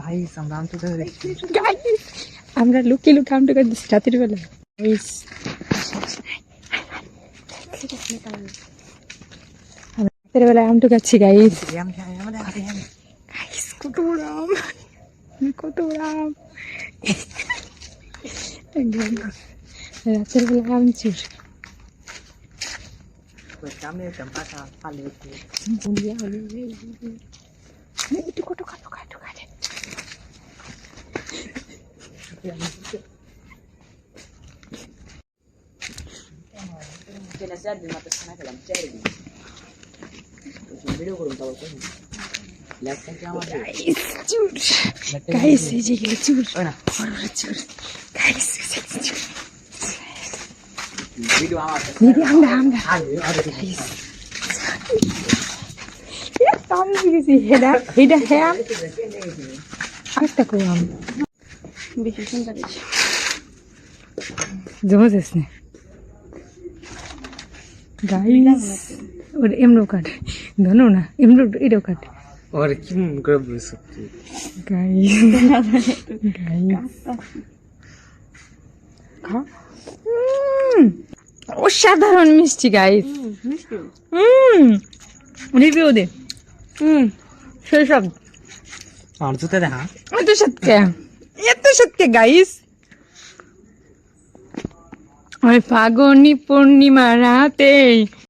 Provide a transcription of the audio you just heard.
Guys আমরা আম তুলতে দেখছি Guys, আমরা লুকিয়ে লুকিয়ে আমটা করে দিচ্ছি রাতের বেলা Guys, আমরা রাতের বেলায় আমটু খাচ্ছি গাইস আম খাই আমাদের হাতে আম গাইস কত বড় আম কত বড় আম একদম রাতের বেলা আম চুর সামনে 金いることかとかとかで。كنا ساد ما تصنعت لم تعرفني بلو قلنا طبعا لكن كمان عايز تور عايز يجيك لتور انا مرة تور عايز يجيك لتور فيديو عامل فيديو عامل عامل عايز গেছি হেডা হেডা হ্যাঁ আরেকটা বেশি সুন্দর বেশি গাইস ওর এমরো কাট ধনো না এমরো এটাও কাট और কি করে বুঝছ গাইস গাইস খাও উম, অসাধারণ মিষ্টি গাইস মিষ্টি। হুম রিভিউ দে। হুম সেই সব। আর জুতে দেখা এত সত্যি এত সত্যি গাইস ওই ফাগুনি পূর্ণিমা রাতে